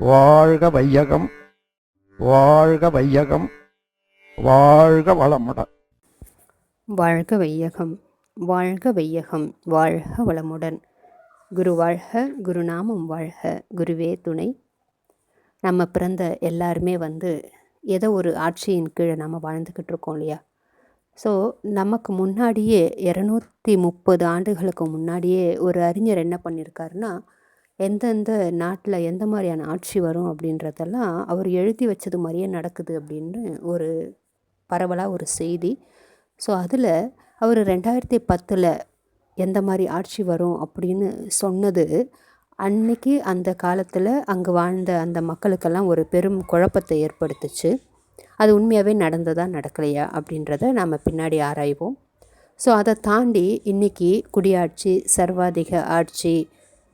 வாழ்க வையகம் வாழ்க வையகம் வாழ்க வளமுடன் வாழ்க வையகம் வாழ்க வையகம் வாழ்க வளமுடன். குரு வாழ்க குருநாமம் வாழ்க குருவே துணை. நம்ம பிறந்த எல்லாருமே வந்து ஏதோ ஒரு ஆட்சியின் கீழே நம்ம வாழ்ந்துக்கிட்டு இருக்கோம் இல்லையா? ஸோ நமக்கு முன்னாடியே இரநூத்தி முப்பது ஆண்டுகளுக்கு முன்னாடியே ஒரு அறிஞர் என்ன பண்ணியிருக்காருன்னா எந்தெந்த நாட்டில் எந்த மாதிரியான ஆட்சி வரும் அப்படின்றதெல்லாம் அவர் எழுதி வச்சது மாதிரியே நடக்குது அப்படின்னு ஒரு பரவலாக ஒரு செய்தி. ஸோ அதில் அவர் ரெண்டாயிரத்தி பத்தில் எந்த மாதிரி ஆட்சி வரும் அப்படின்னு சொன்னது அன்னைக்கு அந்த காலத்தில் அங்கே வாழ்ந்த அந்த மக்களுக்கெல்லாம் ஒரு பெரும் குழப்பத்தை ஏற்படுத்துச்சு. அது உண்மையாகவே நடந்ததா நடக்கலையா அப்படின்றத நாம் பின்னாடி ஆராய்வோம். ஸோ அதை தாண்டி இன்றைக்கி குடியாட்சி சர்வாதிக ஆட்சி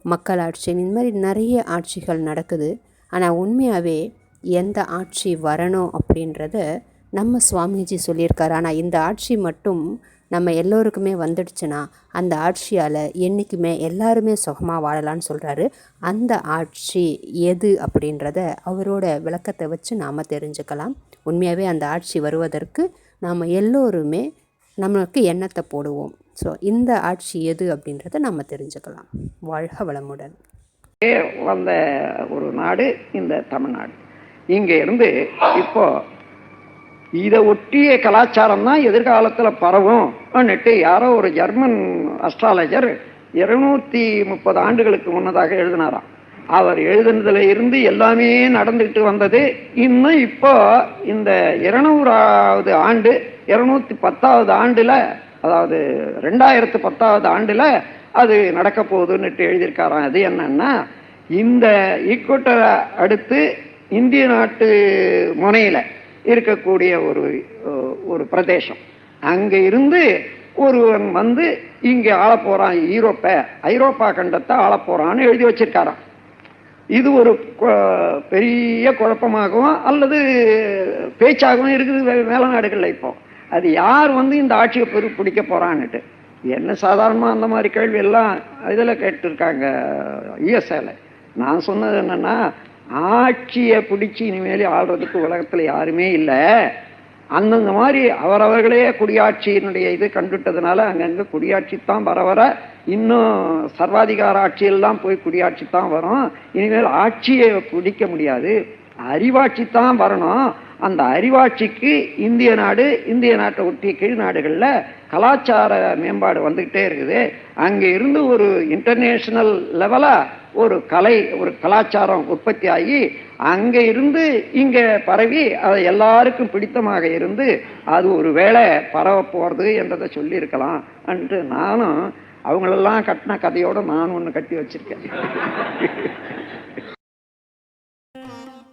மக்களாட்சி இந்த மாதிரி நிறைய ஆட்சிகள் நடக்குது. ஆனால் உண்மையாகவே எந்த ஆட்சி வரணும் அப்படின்றத நம்ம சுவாமிஜி சொல்லியிருக்காரு. ஆனால் இந்த ஆட்சி மட்டும் நம்ம எல்லோருக்குமே வந்துடுச்சுன்னா அந்த ஆட்சியால் என்றைக்குமே எல்லாருமே சுகமாக வாழலாம்னு சொல்கிறாரு அந்த ஆட்சி எது அப்படின்றத அவரோட விளக்கத்தை வச்சு நாம் தெரிஞ்சுக்கலாம். உண்மையாகவே அந்த ஆட்சி வருவதற்கு நாம் எல்லோருமே நம்மளுக்கு எண்ணத்தை போடுவோம். ஸோ இந்த ஆட்சி எது அப்படின்றத நம்ம தெரிஞ்சுக்கலாம். வாழ்க வளமுடன். வந்த ஒரு நாடு இந்த தமிழ்நாடு. இங்கே இருந்து இப்போ இதை ஒட்டிய கலாச்சாரம் தான் எதிர்காலத்தில் பரவும் அப்படின்ட்டு யாரோ ஒரு ஜெர்மன் அஸ்ட்ராலஜர் இருநூத்தி முப்பது ஆண்டுகளுக்கு முன்னதாக எழுதினாராம். அவர் எழுதுனதுல இருந்து எல்லாமே நடந்துகிட்டு வந்தது. இன்னும் இப்போ இந்த இருநூறாவது ஆண்டு இருநூத்தி பத்தாவது ஆண்டுல அதாவது ரெண்டாயிரத்து பத்தாவது ஆண்டில் அது நடக்க போகுதுன்னுட்டு எழுதியிருக்காராம். அது என்னன்னா இந்த ஈக்குவட்டரை அடுத்து இந்திய நாட்டு முனையில் இருக்கக்கூடிய ஒரு ஒரு பிரதேசம். அங்கே இருந்து ஒருவன் வந்து இங்கே ஆளப்போகிறான் ஈரோப்பை ஐரோப்பா கண்டத்தை ஆளப்போகிறான்னு எழுதி வச்சிருக்காராம். இது ஒரு கொ- பெரிய குழப்பமாகவும் அல்லது பேச்சாகவும் இருக்குது மேல நாடுகளில் இப்போ. அது யார் வந்து இந்த ஆட்சியை பெரு பிடிக்க போகிறான்னுட்டு என்ன சாதாரணமாக அந்த மாதிரி கேள்வி எல்லாம் இதில் கேட்டிருக்காங்க யுஎஸ்ஏல நான் சொன்னது என்னென்னா ஆட்சியை பிடிச்சி இனிமேல் ஆள்றதுக்கு உலகத்தில் யாருமே இல்லை. அந்தந்த மாதிரி அவரவர்களே குடியாட்சியினுடைய இது கண்டுட்டதுனால அங்கங்கே குடியாட்சி தான் வர வர இன்னும் சர்வாதிகார ஆட்சியெல்லாம் போய் குடியாட்சி தான் வரும். இனிமேல் ஆட்சியை பிடிக்க முடியாது. அறிவாட்சி தான் வரணும். அந்த அறிவாட்சிக்கு இந்திய நாடு இந்திய நாட்டை ஒட்டிய கீழ் நாடுகளில் கலாச்சார மேம்பாடு வந்துக்கிட்டே இருக்குது. அங்கே இருந்து ஒரு இன்டர்நேஷ்னல் லெவலாக ஒரு கலை ஒரு கலாச்சாரம் உற்பத்தி ஆகி அங்கே இருந்து இங்கே பரவி அது எல்லாருக்கும் பிடித்தமாக இருந்து அது ஒரு வேளை பரவ போகிறது என்றதை சொல்லியிருக்கலாம் அன்று என்று நானும் அவங்களெல்லாம் கட்டின கதையோடு நான் ஒன்று கட்டி வச்சிருக்கேன்.